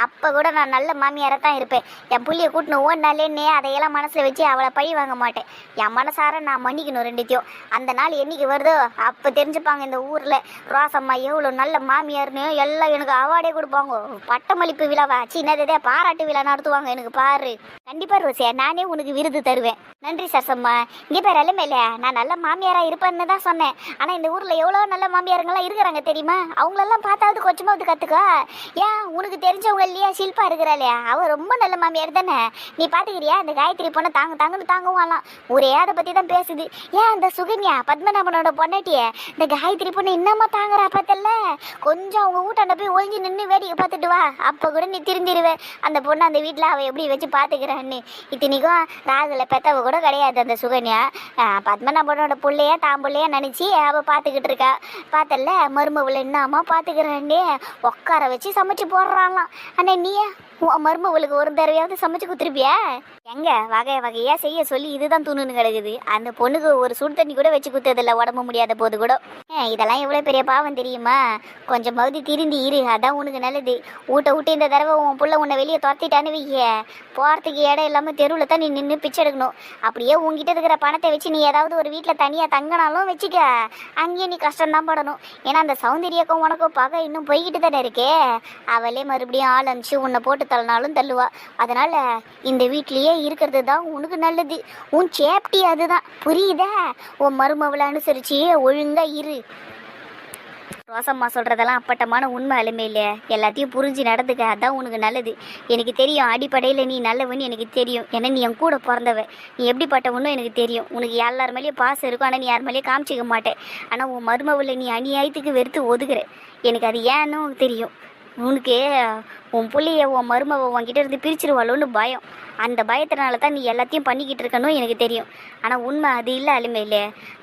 அப்ப கூட நான் நல்ல மாமியாரா தான் இருப்பேன். என் புள்ளைய கூட்டினு ஓடினாலேன்னே அதையெல்லாம் மனசுல வச்சு அவளை பழி வாங்க மாட்டேன். என் மனசார நான் மன்னிக்கணும் ரெண்டுத்தையும். அந்த நாள் என்னைக்கு வருதோ அப்ப தெரிஞ்சுப்பாங்க இந்த ஊர்ல. ரோசம்மா எவ்வளவு நல்ல மாமியார்னு எல்லாம் எனக்கு அவார்டே கொடுப்பாங்க. பட்டமளிப்பு விழாவா? சின்னதே பாராட்டு விழா நடத்துவாங்க எனக்கு பாரு. கண்டிப்பா ரோசியா நானே உனக்கு விருது தருவேன். நன்றி சரசம்மா இங்கே பேர் அலுமையில நான் நல்ல மாமியாரா இருப்பேன்னு தான் சொன்னேன். ஆனா இந்த ஊர்ல எவ்வளவு நல்ல மாமியாருங்கெல்லாம் இருக்கிறாங்க தெரியுமா? அவங்களெல்லாம் பார்த்தாவது கொஞ்சமாவது கற்றுக்கோ ஏன் உனக்கு தெரிஞ்சவங்க இல்லையா? ஷில்பா இருக்கிறாளே. அவள் ரொம்ப நல்ல மாமியார் தானே? நீ பார்த்துக்கிறியா அந்த காயத்ரி பொண்ணை தாங்க தாங்கன்னு தாங்குவாங்களாம் ஒரே அதை பற்றி தான் பேசுது. ஏன் அந்த சுகன்யா பத்மநாபனோட பொண்டாட்டிய? இந்த காயத்ரி பொண்ணு இன்னமா தாங்குறா பார்த்தல்ல? கொஞ்சம் அவங்க வீட்டாண்ட போய் ஒளிஞ்சு நின்று வேடிக்கை பார்த்துட்டு வா. அப்போ கூட நீ திருந்திருவே. அந்த பொண்ணு அந்த வீட்டில் அவள் எப்படி வச்சு பார்த்துக்கிறான்னு இத்தனைக்கும் ராகுல பெத்தவ கூட கிடையாது அந்த சுகன்யா. பத்மநாபனோட பிள்ளையா தான் பிள்ளையா நினச்சி அவள் பார்த்துக்கிட்டு இருக்கா. பார்த்தல்ல மருமவளை என்னம்மா பார்த்துக்கிறான்னு உட்கார வச்சு சமைச்சு போடுறாங்களாம். அண்ணே நீ உன் மருமவளுக்கு ஒரு தடவையாவது சமைச்சு கொடுத்துருப்பியா? எங்க? வகை வகையா செய்ய சொல்லி இதுதான் துணுன்னு கிடக்குது. அந்த பொண்ணுக்கு ஒரு சுடு தண்ணி கூட வச்சு குத்ததில்ல உடம்பு முடியாத போது கூட. இதெல்லாம் எவ்வளவு பெரிய பாவம் தெரியுமா? கொஞ்சம் பகுதி திருந்தி இரு அதான் உனக்கு நல்லது. ஊட்ட விட்டு இந்த தடவை உன் புள்ள உன்னை வெளியே துரத்திட்டான்னு வைக்க போறதுக்கு இடம் இல்லாம தெருவில் தான் நீ நின்று பிச்சை எடுக்கணும். அப்படியே உங்ககிட்ட இருக்கிற பணத்தை வச்சு நீ ஏதாவது ஒரு வீட்டில் தனியா தங்கினாலும் வச்சுக்க. அங்கேயே நீ கஷ்டம்தான் படணும். ஏன்னா அந்த சௌந்தரியக்கும் உனக்கும் பகை இன்னும் போய்கிட்டு தானே இருக்கே. அவளே மறுபடியும் ஆள் அனுப்பிச்சு உன்னை போட்டு தள்ளினாலும் தள்ளுவா. அதனால இந்த வீட்லயே இருக்கிறது தான் உனக்கு நல்லது. உன் சேஃப்டி அதுதான். புரியுதா? உன் மருமவளை அனுசரிச்சு ஒழுங்கா இரு. ரோசம்மா சொல்றதெல்லாம் அப்பட்டமான உண்மை அலுமை இல்லையே. எல்லாத்தையும் புரிஞ்சு நடந்துக்க. அதான் உனக்கு நல்லது. எனக்கு தெரியும் அடிப்படையில் நீ நல்லவன்னு எனக்கு தெரியும். ஏன்னா நீ என் கூட பிறந்தவ. நீ எப்படிப்பட்டவனும் எனக்கு தெரியும். உனக்கு எல்லார் மேலேயும் பாசம் இருக்கும் ஆனால் நீ யார் மேலேயும் காமிச்சிக்க மாட்டேன். ஆனால் உன் மருமவில் நீ அநியாயத்துக்கு வெறுத்து ஒதுக்குற. எனக்கு அது ஏன்னு தெரியும். உனக்கு உன் பிள்ளைய உன் மருமவ உன்கிட்ட இருந்து பிரிச்சிருவாளோன்னு பயம். அந்த பயத்தினால தான் நீ எல்லாத்தையும் பண்ணிக்கிட்டு இருக்கணும் எனக்கு தெரியும். ஆனால் உண்மை அது இல்லை அலுமையில்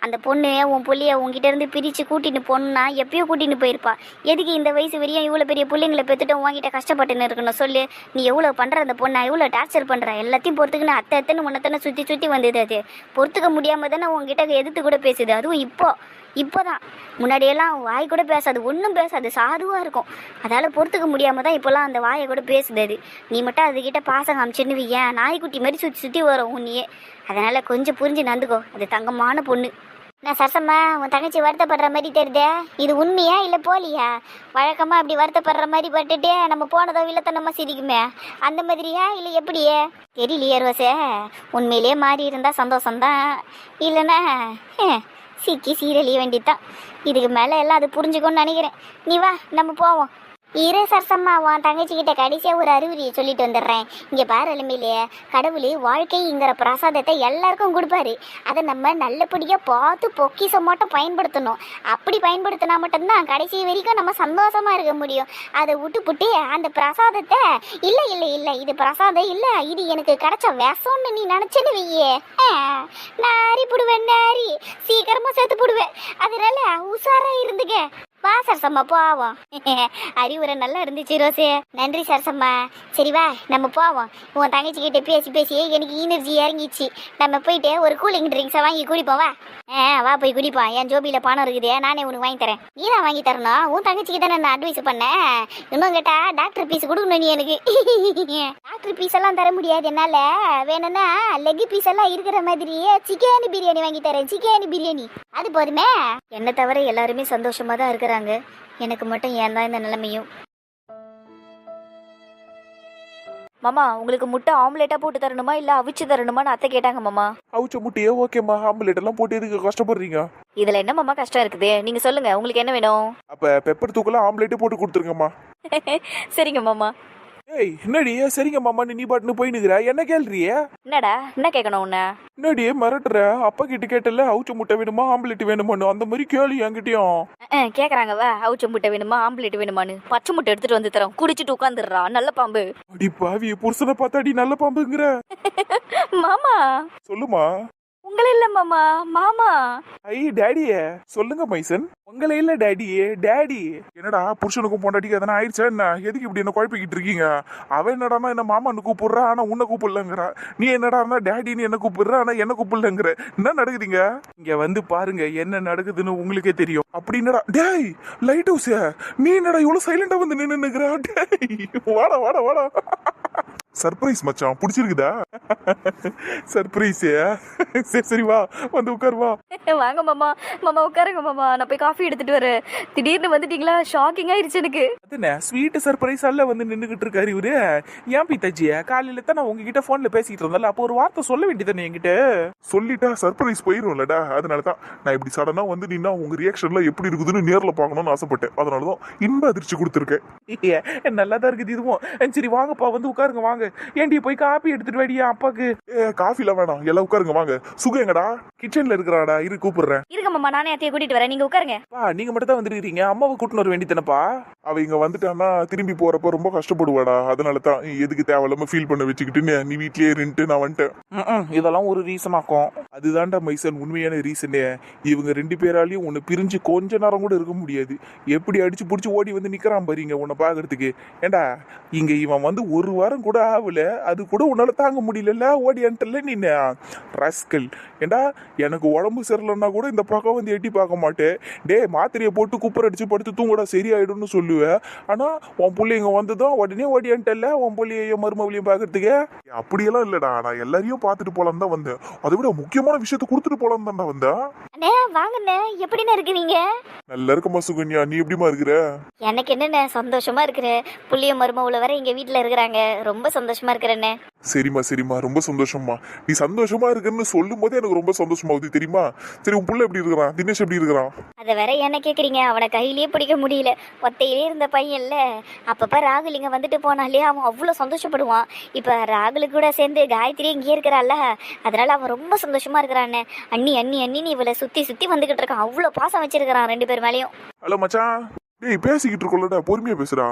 அந்த பொண்ணு உன் பிள்ளைய உன்கிட்ட இருந்து பிரித்து கூட்டின்னு போனா எப்பயோ கூட்டின்னு போயிருப்பா. எதுக்கு இந்த வயசு வரையும் இவ்வளோ பெரிய பிள்ளைங்களை பெற்றுட்டு உன்கிட்ட கஷ்டப்பட்டுன்னு இருக்கணும்? சொல்லு. நீ எவ்வளோ பண்ணுற அந்த பொண்ணை? எவ்வளோ டார்ச்சர் பண்ணுற எல்லாத்தையும் பொறுத்துக்குன்னு அத்தை அத்தனை உன்னத்தனை சுற்றி சுற்றி வந்தது அது. பொறுத்துக்க முடியாமல் தானே உங்ககிட்ட எதிர்த்து கூட பேசுது. அதுவும் இப்போது இப்போ தான் முன்னாடியெல்லாம் வாய் கூட பேசாது ஒன்றும் பேசாது சாதுவாக இருக்கும். அதால் பொறுத்துக்க முடியாமல் தான் இப்போல்லாம் அந்த வாயை கூட பேசுது அது நீ மட்டும் அதுக்கிட்ட பாசம் காமிச்சின்னு ஏன் நாய்க்குட்டி மாதிரி சுற்றி சுற்றி வரும் உன்னையே. அதனால் கொஞ்சம் புரிஞ்சு நந்துக்கோ அது தங்கமான பொண்ணு. நான் சரசம்மா உன் தங்கச்சி வருத்தப்படுற மாதிரி தெரியுதே? இது உண்மையா இல்லை போலியா? வழக்கமாக அப்படி வருத்தப்படுற மாதிரி பட்டுட்டு நம்ம போனதோ வில்லத்தனமாக சிரிக்குமே. அந்த மாதிரியா இல்லை எப்படியே? தெரியலையே ரோசே உண்மையிலேயே மாறி இருந்தால் சந்தோஷம்தான். இல்லைன்னா சிக்கி சீரழிய வேண்டித்தான் இதுக்கு மேலே எல்லாம் அது புரிஞ்சுக்கணும்னு நினைக்கிறேன். நீ வா நம்ம போவோம். இரு சரசம்மா உன் தங்கச்சிக்கிட்ட கடைசியாக ஒரு அறிகுறியை சொல்லிட்டு வந்துடுறேன். இங்கே பாரு எலுமையிலே கடவுள் வாழ்க்கைங்கிற பிரசாதத்தை எல்லாருக்கும் கொடுப்பாரு. அதை நம்ம நல்லபடியாக பார்த்து பொக்கிசம் மட்டும் பயன்படுத்தணும். அப்படி பயன்படுத்தினா மட்டும்தான் கடைசி வரைக்கும் நம்ம சந்தோஷமாக இருக்க முடியும். அதை விட்டு புட்டு அந்த பிரசாதத்தை இல்லை இல்லை இல்லை இது பிரசாதம் இல்லை இது எனக்கு கிடைச்ச விஷம்னு நீ நினச்சேன்னு வையே. ஆ, நாரி புடுவேன் நாரி. சீக்கிரமாக சேர்த்து போடுவேன். அதனால உஷாராக இருந்துக்க. வா சரசம்மா போவோம். அறிவுரை நல்லா இருந்துச்சு ரோசே நன்றி சரசம்மா. சரி வா நம்ம போவோம். உன் தங்கச்சி கிட்ட பேசி பேசி எனக்கு எனர்ஜி இறங்கிச்சு. நம்ம போயிட்டு ஒரு கூலிங் ட்ரிங்க்ஸை வாங்கி குடிப்போம் வா. ஆ வா போய் குடிப்போம். என் ஜோபியில பணம் இருக்குதே நானே உனக்கு வாங்கி தரேன். நீ தான் வாங்கி தரணும். உன் தங்கச்சிக்கு தானே நான் அட்வைஸ் பண்ணேன் இன்னும் கேட்டா டாக்டர் பீஸ் கொடுக்கணும் நீ எனக்கு. டாக்டர் பீஸ் எல்லாம் தர முடியாது என்னால. வேணும்னா லெக் பீஸ் எல்லாம் இருக்கிற மாதிரி சிக்கன் பிரியாணி வாங்கி தரேன் சிக்கன் பிரியாணி. அது போதுமே. என்னை தவிர எல்லாருமே சந்தோஷமா தான் இருக்கிறாங்க எனக்கு மட்டும் ஏன் தான் இந்த நிலைமையும்? மாமா உங்களுக்கு முட்டை ஆம்லேட்டா போட்டு தரணுமா இல்ல அவிச்சு தரணுமான்னு அத்தை கேட்டாங்க மாமா. அவிச்ச முட்டையே ஓகேம்மா ஆம்புலேட் எல்லாம் போட்டு எதுக்கு கஷ்டப்படுறீங்க? இதுல என்ன மாமா கஷ்டம் இருக்குது? நீங்க சொல்லுங்க உங்களுக்கு என்ன வேணும்? அப்ப பெப்பர் தூக்கெல்லாம் ஆம்லேட்டே போட்டு கொடுத்துருங்கம்மா. சரிங்க மாமா. ஏய் என்னடி? சரிங்க மாமான்னு நீ பாட்டுன்னு போய் நிக்கிற? என்ன கேள்றியே? என்னடா? என்ன கேட்கணும் உன்ன? என்னடி மிரட்டுற? அப்பா கிட்ட கேட்டல அவிச்ச முட்டை வேணுமா ஆம்லேட் வேணுமான்னு? அந்த மாதிரி கேளு என்கிட்டயும். கேக்குறாங்க வா. அவிச்ச முட்டை வேணுமா ஆம்லேட் வேணுமான்னு. பச்சை முட்டை எடுத்துட்டு வந்து தரோம். குடிச்சிட்டு உட்காந்துடுறா நல்ல பாம்பு. அடி பாவி புருஷனை பார்த்தாடி நல்ல பாம்புங்கிற. மாமா. சொல்லுமா. உங்களை இல்ல மாமா மாமா. ஐ டேடியே. சொல்லுங்க மைசன். உங்களே இல்ல டேடியே டேடி. என்னடா புருஷனுக்கும் பொண்டாட்டிக்கு எதனா ஆயிடுச்சா என்ன? எதுக்கு இப்படி என்ன குழப்பிக்கிட்டு இருக்கீங்க? அவன் என்னடானா என்ன மாமான்னு கூப்பிடுறா ஆனா உன்னை கூப்பிடலங்கிற. நீ என்னடானா டேடின்னு என்ன கூப்பிடுற ஆனா என்ன கூப்பிடலங்கிற. என்ன நடக்குதுங்க? இங்க வந்து பாருங்க என்ன நடக்குதுன்னு உங்களுக்கே தெரியும். அப்படி என்னடா டேய் லைட் ஹவுஸ் நீ என்னடா இவ்வளவு சைலண்டா வந்து நின்னுக்கிறா டேய் வாடா வாடா வாடா. சர்ப்ரைஸ் மச்சான். பிடிச்சிருக்குதா? சர்ப்ரைஸ் சரி சரி வா. வந்து உட்கார் வா. வாங்க மாமா. மாமா உட்காருங்க மாமா. நான் போய் காஃபி எடுத்துட்டு வரேன். திடீர்னு வந்துட்டீங்களா? ஷாக்கிங் ஆயிருச்சு எனக்கு. அதுண்ணே ஸ்வீட் சர்ப்ரைஸ் எல்லாம் வந்து நின்றுகிட்டு இருக்காரு இவரு. ஏன் பீத்தாச்சிய காலையில தான் நான் உங்ககிட்ட போன்ல பேசிட்டு இருந்தேன்ல. அப்போ ஒரு வார்த்தை சொல்ல வேண்டியதானே என்கிட்ட? சொல்லிட்டா சர்ப்ரைஸ் போயிரும்லடா. அதனால தான் நான் இப்படி சடனா வந்து நின்னா உங்க ரியாக்ஷன்லாம் எப்படி இருக்குதுன்னு நேர்ல பார்க்கணும்னு ஆசைப்பட்டேன். அதனால தான் இன்ப அதிர்ச்சி கொடுத்துருக்கேன். நல்லா தான் இருக்குது இதுவும். சரி வாங்கப்பா வந்து உட்காருங்க வாங்க. ஏன்டி போய் காப்பி எடுத்துட்டு வாடியா அப்பாக்கு? காஃபில வேணாம். எல்லாம் உட்காருங்க வாங்க. சுகம் எங்கடா? கிச்சன்ல இருக்கிறாடா. இரு கூப்பிடுறேன். இருங்க மாமா நானே அத்தையை கூட்டிட்டு வரேன். நீங்க உட்காருங்க. பா நீங்க மட்டும் தான் வந்துருக்கீங்க அம்மாவை கூட்டின்னு வர வேண்டியதானப்பா அவ இங்க வந்துட்டான்னா திரும்பி போறப்ப ரொம்ப கஷ்டப்படுவாடா. அதனால தான் எதுக்கு தேவையில்லாம ஃபீல் பண்ண வச்சுக்கிட்டு நீ வீட்லயே இருந்துட்டு நான் வந்துட்டேன். இதெல்லாம் ஒரு ரீசன் ஆக்கும். அதுதான்டா மைசன் உண்மையான ரீசனே இவங்க ரெண்டு பேராலையும் உன்னை பிரிஞ்சு கொஞ்ச நேரம் கூட இருக்க முடியாது. எப்படி அடிச்சு புடிச்சு ஓடி வந்து நிக்கிறான் பாருங்க உன்னை பாக்குறதுக்கு. ஏண்டா இங்க இவன் வந்து ஒரு வாரம் கூட ஆகல. அது கூட உன்னால தாங்க முடியல ஓடியான்ட்டல நீ ரஸ்கல். ஏண்டா எனக்கு உடம்பு சரியில்லைன்னா கூட இந்த பக்கம் வந்து எட்டி பார்க்க மாட்டேன். டேய் மாத்திரையை போட்டு குப்பர் அடிச்சு படுத்து தூங்கடா சரியாயிடும்னு சொல்லுவேன் ஆனா உன் புள்ளை இங்க வந்ததும் உடனே ஓடியான்ட்டல உன் புள்ளையையும் மருமவளையும் பாக்குறதுக்கு அப்படியெல்லாம் இல்லடா. நான் எல்லாரையும் பார்த்துட்டு போலாம் தான் வந்தேன். அதை விட முக்கியமான விஷயத்த கொடுத்துட்டு போலாம் தான்டா வந்தேன். அண்ணே வாங்கண்ணே எப்படிண்ணே இருக்கிறீங்க? நல்லா இருக்கமா சுகன்யா நீ எப்படிமா இருக்கிற? எனக்கு என்னண்ணே சந்தோஷமா இருக்கிறேன் புள்ளிய மருமவுல வர எங்க வீட்ல இருக்கிறாங்க. ரொம்ப சந்தோஷமா இருக்கிறேண்ணே சரிம்மா சரிம்மா. ரொம்ப சந்தோஷம்மா. நீ சந்தோஷமா இருக்கன்னு சொல்லும் போதே எனக்கு ரொம்ப சந்தோஷமாகுது தெரியுமா? சரி உன் புள்ள எப்படி இருக்கிறான்? தினேஷ் எப்படி இருக்கிறான்? அதை வேற என்ன கேக்குறீங்க? அவனை கையிலேயே பிடிக்க முடியல. ஒத்தையிலே இருந்த பையன்ல. அப்பப்ப ராகுல் இங்க வந்துட்டு போனாலே அவன் அவ்வளோ சந்தோஷப்படுவான். இப்ப ராகுல் கூட சேர்ந்து காயத்ரி இங்கேயே இருக்கிறாள்ல. அதனால அவன் ரொம்ப சந்தோஷமா இருக்கிறான்னு அண்ணி அண்ணி அண்ணின்னு இவளை சுத்தி சுத்தி வந்துகிட்டு இருக்கான். அவ்வளோ பாசம் வச்சிருக்கிறான் ரெண்டு பேர் மேலேயும். ஹலோ மச்சான். டேய் பேசிக்கிட்டு இருக்கோம்லடா பொறுமையா பேசுடா.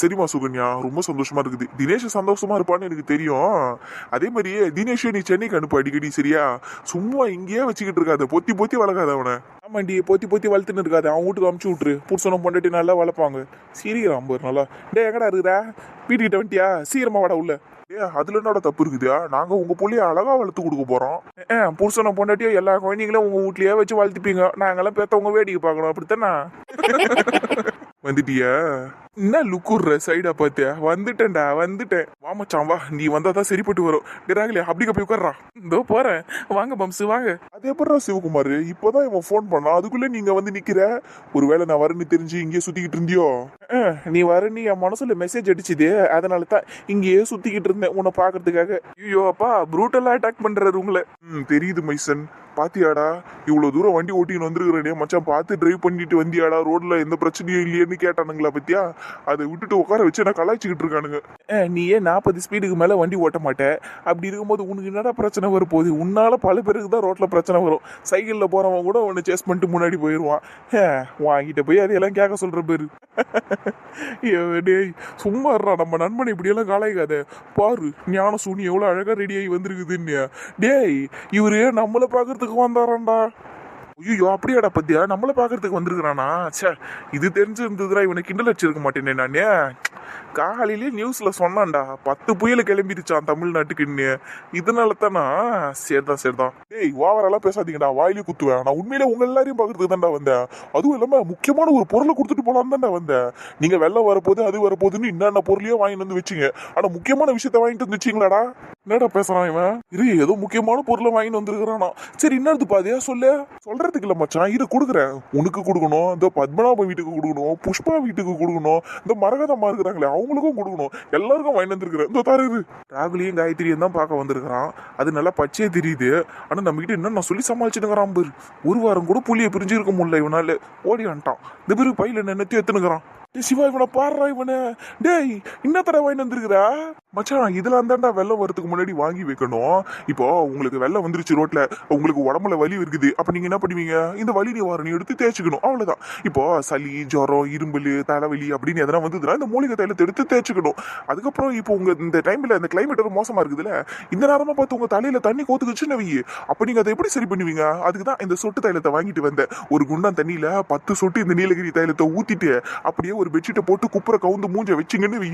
சரிம்மா சுகன்யா ரொம்ப சந்தோஷமா இருக்குது. தினேஷ் சந்தோஷமா இருப்பான்னு எனக்கு தெரியும். அதே மாதிரியே தினேஷை நீ சென்னைக்கு அனுப்பு அடிக்கடி சரியா? சும்மா இங்கேயே வச்சுக்கிட்டு இருக்காத. பொத்தி பொத்தி வளர்க்காத அவனை. ஆமாண்டி பொத்தி பொத்தி வளர்த்துன்னு இருக்காது. அவன் வீட்டுக்கு அமுச்சு விட்டுரு. புருஷனும் பொண்டாட்டி நல்லா வளர்ப்பாங்க. சீரியலாம் பாரு நல்லா டேய் எங்கடா இருக்கிற? வீட்டுக்கிட்ட வந்துட்டியா? சீக்கிரமா வாடா உள்ள. ஏ அதுல என்னோட தப்பு இருக்குதா? நாங்க உங்க புள்ளைய அழகா வளர்த்து கொடுக்க போறோம். ஏ புருஷனை பொண்டாட்டியோ எல்லா குழந்தைங்களும் உங்க வீட்லயே வச்சு வளர்த்துப்பீங்க. நாங்கெல்லாம் உங்க வேடிக்கை பார்க்கணும். அப்படித்தானே? வந்துட்டியா. என்ன லுக்குற சைடா பார்த்தியா வந்துட்டேன்டா வந்துட்டேன். வா மச்சான் வா. நீ வந்தாதான் சரிப்பட்டு வரும். டிராகலே அப்படிக்க போய் உட்கார்றா. இதோ போறேன். வாங்க பம்சு வாங்க. அதே எப்படா சிவகுமார்? இப்போதான் இவன் ஃபோன் பண்ணான். அதுக்குள்ள நீங்க வந்து நிக்கிற? ஒருவேளை நான் வரேன்னு தெரிஞ்சு இங்கேயே சுத்திக்கிட்டு இருந்தியோ? நீ வர நீ என் மனசுல மெசேஜ் அடிச்சுது. அதனால தான் இங்கேயே சுத்திக்கிட்டு இருந்தேன் உன்னை பாக்குறதுக்காக ஐயோ அப்பா ப்ரூட்டலா அட்டாக் பண்ற ரூம்ல ம் தெரியுது மைசன். பாத்தியாடா? இவ்வளவு தூரம் வண்டி ஓட்டின்னு வந்திருக்கிறேனே. மச்சான் பார்த்து டிரைவ் பண்ணிட்டு வந்தியாடா? ரோட்ல எந்த பிரச்சனையும் இல்லையேன்னு கேட்டானுங்களா பத்தியா? அதை விட்டுட்டு உட்கார வச்சு நான் கலாய்ச்சிக்கிட்டு இருக்கானுங்க. நீ ஏன் நாற்பது ஸ்பீடுக்கு மேலே வண்டி ஓட்ட மாட்ட. அப்படி இருக்கும்போது உனக்கு என்னடா பிரச்சனை வரப்போகுது? உன்னால பல பேருக்கு தான் ரோட்ல பிரச்சனை வரும். சைக்கிளில் போறவன் கூட உன்னை சேஸ் பண்ணிட்டு முன்னாடி போயிடுவான் ஹே, வாங்கிட்ட போய் அதையெல்லாம் கேட்க சொல்ற பேர். டேய் சும்மா இருறா நம்ம நண்பனை இப்படியெல்லாம் காலாய்க்காத. பாரு ஞான சூனி எவ்வளவு அழகாக ரெடியாகி வந்திருக்குதுன்னு. டேய் இவரு நம்மளை பார்க்கறதுக்கு வந்தாரான்டா ஐயோ அப்படியாடா பத்தியா? நம்மளை பார்க்கறதுக்கு வந்திருக்கிறானா? ச்சே இது தெரிஞ்சிருந்ததுடா இவனை கிண்டல் வச்சிருக்க மாட்டேனே நானே காலையிலே நியூஸில் சொன்னான்டா பத்து புயல் கிளம்பிடுச்சான் தமிழ்நாட்டுக்குன்னு இதனால தானா சரிதான் சரிதான் டேய் ஓவரெல்லாம் பேசாதீங்கடா வாயிலே குத்துவேன். நான் உண்மையிலே உங்க எல்லாரையும் பார்க்கறதுக்கு தான்டா வந்தேன். அதுவும் இல்லாமல் முக்கியமான ஒரு பொருளை கொடுத்துட்டு போகலான்னு தான்டா வந்தேன். நீங்கள் வெள்ளம் வரப்போகுது அது வரப்போகுதுன்னு என்னென்ன பொருளையோ வாங்கிட்டு வந்து வச்சிங்க. ஆனால் முக்கியமான விஷயத்த வாங்கிட்டு வந்துச்சிங்களாடா என்னடா பேசுறான் இவன்? இரு ஏதோ முக்கியமான பொருளை வாங்கிட்டு வந்திருக்கிறானா? சரி என்னது பாதியா சொல்லு? சொல்றதுக்கு இல்ல மச்சான் இரு கொடுக்குறேன். உனக்கு கொடுக்கணும் இந்த பத்மநாப வீட்டுக்கு கொடுக்கணும் புஷ்பா வீட்டுக்கு கொடுக்கணும். இந்த மரகதம்மா இருக்கிறாங்களே அவங்களுக்கும் கொடுக்கணும். எல்லாருக்கும் வாங்கி வந்திருக்கிறேன் இந்த தாரு ராகுலையும் ராகுலியும் காயத்ரியும் தான் பார்க்க வந்திருக்கிறான். அது நல்லா பச்சையே தெரியுது. ஆனா நம்ம கிட்ட என்ன நான் சொல்லி சமாளிச்சுனுங்கிறான் பேர். ஒரு வாரம் கூட புளியை பிரிஞ்சு இருக்க முடியல இவனால. ஓடி வந்துட்டான். இந்த பேரு பையில என்னத்தையும் எத்துனுக்குறான். டே சிவா இவனை பாடுறா இவனை. டேய் இன்ன தடவை வாங்கிட்டு வந்திருக்கிறா? மச்சான் இதெல்லாம் தான்டா வெள்ளம் வரதுக்கு முன்னாடி வாங்கி வைக்கணும். இப்போ உங்களுக்கு வெள்ளம் வந்துருச்சு ரோட்ல உங்களுக்கு உடம்புல வலி இருக்குது. அப்ப நீங்க என்ன பண்ணுவீங்க? இந்த வலி நிவாரணி எடுத்து தேய்ச்சிக்கணும். அவ்வளவுதான். இப்போ சளி ஜுரம் இரும்பல் தலைவலி அப்படின்னு எதனா வந்ததுன்னா இந்த மூலிகை தைலத்தை எடுத்து தேய்ச்சிக்கணும். அதுக்கப்புறம் இப்போ உங்க இந்த டைம்ல இந்த கிளைமேட் மோசமா இருக்குதுல்ல இந்த நேரமா பார்த்து உங்க தலையில தண்ணி கோத்துக்குச்சுன்னு வை அப்ப நீங்க அதை எப்படி சரி பண்ணுவீங்க? அதுக்கு தான் இந்த சொட்டு தைலத்தை வாங்கிட்டு வந்தேன். ஒரு குண்டான் தண்ணியில பத்து சொட்டு இந்த நீலகிரி தைலத்தை ஊத்திட்டு அப்படியே ஒரு பெட்ஷீட்டை போட்டு குப்புற கவுந்து மூஞ்ச வச்சிங்கன்னு வை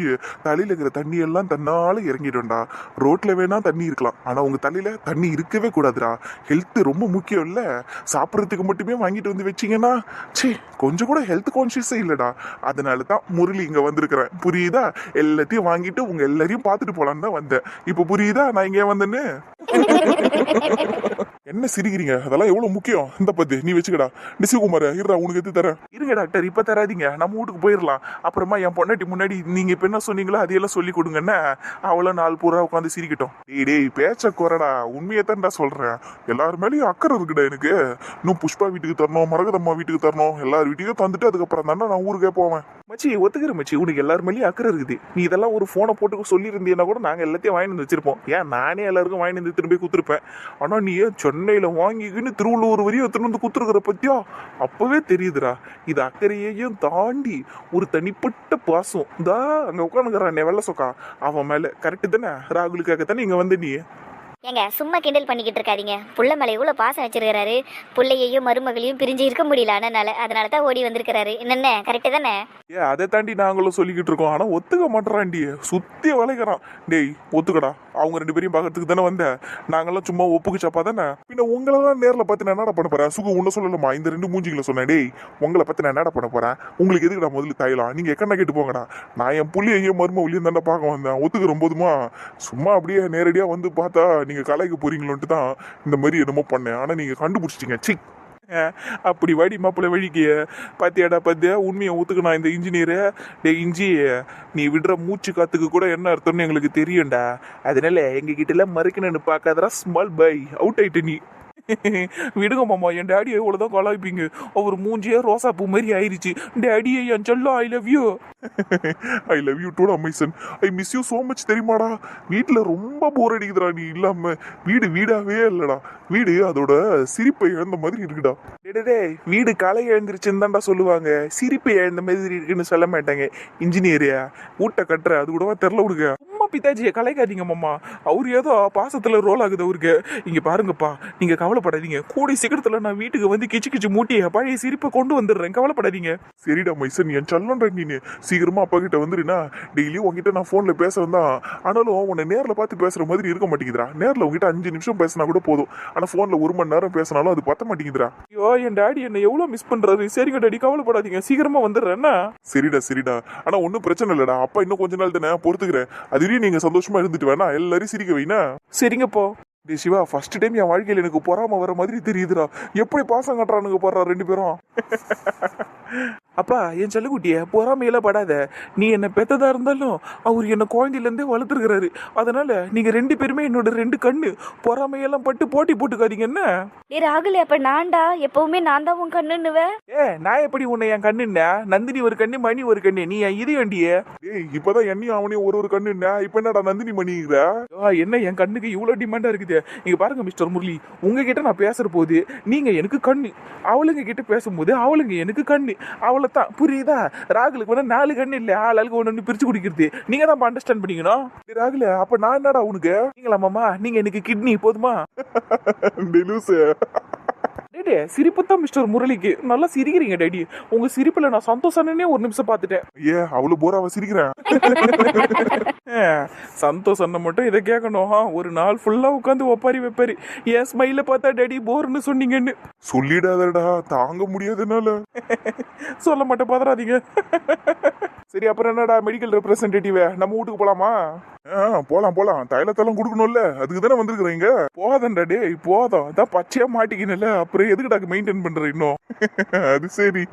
தலையில இருக்கிற தண்ணி எல்லாம் தன்னால இறங்கிடும்டா ரோட்ல வேணா தண்ணி இருக்கலாம். ஆனா உங்க தலையில தண்ணி இருக்கவே கூடாதுடா. ஹெல்த் ரொம்ப முக்கியம் இல்ல. சாப்பிட்றதுக்கு மட்டுமே வாங்கிட்டு வந்து வச்சீங்கன்னா சே கொஞ்சம் கூட ஹெல்த் கான்சியஸே இல்லடா. அதனால தான் முரளி இங்க வந்திருக்கிறேன். புரியுதா? எல்லாத்தையும் வாங்கிட்டு உங்க எல்லாரையும் பார்த்துட்டு போலான்னு தான் வந்தேன். இப்போ புரியுதா? நான் இங்கே வந்தேன்னு? என்ன சிரிக்கிறீங்க? அதெல்லாம் எவ்வளவு முக்கியம்? இந்த பத்தி நீ வச்சுக்கடா. நிசிகுமார் இருடா உனக்கு எடுத்து தரேன். இருங்க டாக்டர் இப்ப தராதீங்க. நம்ம வீட்டுக்கு போயிடலாம் அப்புறமா என் பொண்டாட்டி முன்னாடி நீங்க இப்ப என்ன சொன்னீங்களோ அதையெல்லாம் சொல்லி கொடுங்கன்னா அவளும் நாள் பூரா உட்காந்து சிரிக்கட்டும். டேய் டேய் பேச்ச குறடா. உண்மையை சொல்கிறேன் எல்லாரு எல்லார் மேலயும் அக்கறை இருக்குடா எனக்கு. இன்னும் புஷ்பா வீட்டுக்கு தரணும் மரகதம்மா வீட்டுக்கு தரணும். எல்லார் வீட்டுக்கும் தந்துட்டு அதுக்கப்புறம் தானே நான் ஊருக்கே போவேன். மச்சி ஒத்துக்கிற மச்சி. உனக்கு எல்லார் மேலேயும் அக்கறை இருக்குது. நீ இதெல்லாம் ஒரு ஃபோனை போட்டு சொல்லியிருந்தீங்கன்னா கூட நாங்கள் எல்லாத்தையும் வாங்கி வந்து வச்சிருப்போம். ஏன்? நானே எல்லாருக்கும் வாங்கி வந்து திரும்பி குத்துருப்பேன் ஆனால் நீ ஏன் சென்னையில் வாங்கிக்கின்னு திருவள்ளூர் வரையும் எடுத்துட்டு வந்து கொடுத்துருக்குற பத்தியா? அப்பவே தெரியுதுடா. இது அக்கறையையும் தாண்டி ஒரு தனிப்பட்ட பாசம். இந்தா அங்கே உட்காந்துக்கிறான் வெள்ள சொக்கா. அவன் மேலே. கரெக்டு தானே? ராகுலுக்காக தானே இங்கே வந்து நீ? ஏங்க சும்மா கிண்டல் பண்ணிக்கிட்டு இருக்காதீங்க. புள்ள மேலே இவ்வளோ பாசம் வச்சிருக்கிறாரு? பிள்ளையையும் மருமகளையும் பிரிஞ்சு இருக்க முடியல அதனால அதனால தான் ஓடி வந்திருக்கிறாரு. என்னென்ன கரெக்டு தானே? ஏ அதை தாண்டி நாங்களும் சொல்லிக்கிட்டு இருக்கோம். ஆனால் ஒத்துக்க மாட்டேறான்டி. சுத்தி வளைக்கிறான். டேய் ஒத்துக்கடா. அவங்க ரெண்டு பேரையும் பார்க்கறதுக்கு தானே வந்த. நாங்கெல்லாம் சும்மா ஒப்புக்கு சப்பா தானே? பின்ன உங்களை தான் நேரில் பார்த்து நான் என்னடா பண்ண போறேன்? சுகு உன்ன சொல்லலாமா இந்த ரெண்டு மூஞ்சிகளை சொன்னேன். டேய் உங்களை பற்றி நான் என்னடா பண்ண போறேன்? உங்களுக்கு எதுக்குடா முதல்ல தையலாம் நீங்கள் எக்கண்ணா கேட்டு போங்கடா. நான் என் புள்ளியையும் மருமகளையும் தானே பார்க்க வந்தேன். ஒத்துக்கிறோம் போதுமா? சும்மா அப்படியே நேரடியாக வந்து பார்த்தா நீங்கள் கலைக்கு போகிறீங்களோன்ட்டு தான் இந்த மாதிரி என்னமோ பண்ணேன். ஆனால் நீங்கள் கண்டுபிடிச்சிட்டீங்க. சிக் அப்படி வாடி மாப்பிள்ளை வழிக்கு பார்த்தியாடா பார்த்தியா உண்மையை ஒத்துக்கணும் இந்த இன்ஜினியரு டே இஞ்சி நீ விடுற மூச்சு காத்துக்கு கூட என்ன அர்த்தம்னு எங்களுக்கு தெரியும்டா. அதனால எங்க கிட்ட எல்லாம் மறைக்கணும்னு பார்க்காதடா ஸ்மால் பை அவுட் ஆயிட்டு நீ. விடுங்க மாமா என் டேடியை இவ்வளோதான் கலாய்ப்பீங்க. அவர் மூஞ்சியே ரோசா பூ மாதிரி ஆயிருச்சு. டேடியை என் செல்லம் I love you I love you too அமைசன் I miss you so much தெரியுமாடா? வீட்டில் ரொம்ப போர் அடிக்குதுடா நீ இல்லாம. வீடு வீடாவே இல்லடா. வீடு அதோட சிரிப்பை இழந்த மாதிரி இருக்குடா. டே வீடு காலை எழுந்திருச்சுன்னு தான்டா சொல்லுவாங்க. சிரிப்பு எழுந்த மாதிரி இருக்குன்னு சொல்ல மாட்டாங்க. இன்ஜினியரியா ஊட்ட கட்டுற அது கூடவா தெரில விடுங்க. சும்மா பித்தாஜியை கலைக்காதீங்க மாமா. அவர் ஏதோ பாசத்துல ரோல் ஆகுது அவருக்கு. இங்க பாருங்கப்பா நீங்க கவலைப்படாதீங்க. கூடி சீக்கிரத்துல நான் வீட்டுக்கு வந்து கிச்சு கிச்சு மூட்டி பழைய சிரிப்பை கொண்டு வந்துடுறேன். கவலைப்படாதீங்க. சரிடா மைசன் என் செல்லன்ற நீனு. சீக்கிரமா அப்பா கிட்ட வந்துருனா டெய்லி உங்ககிட்ட நான் போன்ல பேசுறேன் தான் ஆனாலும் உன்னை நேர்ல பார்த்து பேசுற மாதிரி இருக்க மாட்டேங்குதுடா. நேர்ல உங்ககிட்ட அஞ்சு நிமிஷம் பேசினா கூட போதும். ஆனா போன்ல ஒரு மணி நேரம் பேசினாலும் அது பத்த மாட்டேங்குதுடா. ஐயோ என் டாடி என்ன எவ்வளவு மிஸ் பண்றாரு. சரிங்க டாடி கவலைப்படாதீங்க. சீக்கிரமா வந்துடுறேன். என்ன? சரிடா சரிடா. ஆனா ஒன்றும் பிரச்சனை இல்லடா. அப்பா இன்னும் கொஞ்ச நாள் தானே பொறுத்துக்கிறேன். அதுலயும் நீங்க சந்தோஷமா இருந்துட்டு வேணா எல்லாரையும் சிரிக்க வைனா? சரிங்கப்போ டே சிவா ஃபர்ஸ்ட் டைம் என் வாழ்க்கையில் எனக்கு பொறாம வர மாதிரி தெரியுதுடா. எப்படி பாசம் கட்டுறானுங்க போடுறா ரெண்டு பேரும். அப்பா என் செல்லக்குட்டிய பொறாமையில படாத. நீ என்ன பெத்ததா இருந்தாலும் அவர் என்ன குழந்தையிலேருந்தே வளர்த்துருக்கிறாரு. அதனால நீங்க ரெண்டு பேருமே என்னோட ரெண்டு கண்ணு. பொறாமையெல்லாம் பட்டு போட்டி போட்டுக்காதீங்க என்ன? டே ராகுல் அப்ப நான்டா. எப்பவுமே நான் தான் உன் கண்ணுன்னுவேன் ஏ நான் எப்படி உன்னை என் கண்ணுன்னா? நந்தினி ஒரு கண்ணு மணி ஒரு கண்ணு. நீ என் இது வேண்டிய. டேய் இப்பதான் என்னையும் அவனையும் ஒரு ஒரு கண்ணு இப்ப என்னடா நந்தினி மணிங்கிற? என்ன என் கண்ணுக்கு இவ்வளோ டிமாண்டா இருக்குது? இங்க பாருங்க மிஸ்டர் முரளி. உங்ககிட்ட நான் பேசுற போது நீங்க எனக்கு கண்ணு. அவளுங்க கிட்ட பேசும்போது அவளுங்க எனக்கு கண்ணு. அவளை தான் புரியுதா? ராகுலுக்கு வேணா நாலு கண்ணு இல்ல. ஆள் ஆளுக்கு ஒன்று ஒன்று பிரிச்சு குடிக்கிறது. நீங்க தான் அண்டர்ஸ்டாண்ட் பண்ணிக்கணும் ராகுல அப்ப நான் என்னடா உனக்கு? நீங்களா மாமா? நீங்க எனக்கு கிட்னி போதுமா? டேய் டேடே சிரிப்பு தான் மிஸ்டர் முரளிக்கு. நல்லா சிரிக்கிறீங்க டேடி. உங்க சிரிப்புல நான் சந்தோஷம்னே ஒரு நிமிஷம் பார்த்துட்டேன். ஏ அவ்வளவு போராவ சிரிக்கிறேன் ஆ, சந்தோஷம் மட்டும் இதை கேட்கணும். ஒரு நாள் ஃபுல்லா உட்காந்து ஒப்பாரி வைப்பாரு. என் ஸ்மைல பார்த்தா டேடி போர்னு சொன்னீங்கன்னு. சொல்லிடாதடா தாங்க முடியாதுனால. சொல்ல மாட்டேன் பதறாதீங்க. சரி அப்புறம் என்னடா மெடிக்கல் ரெப்ரசன்டேட்டிவ் நம்ம வீட்டுக்கு போலாமா? ஆ, போலாம் போலாம். தைலத்தெல்லாம் கொடுக்கணும்ல. அதுக்கு தானே வந்திருக்கிறீங்க போதண்டா டேய் போதும் அதான் பச்சையா மாட்டிக்கினல அப்புறம் எதுக்குடா மெயின்டைன் பண்ற இன்னும்? அது சரி.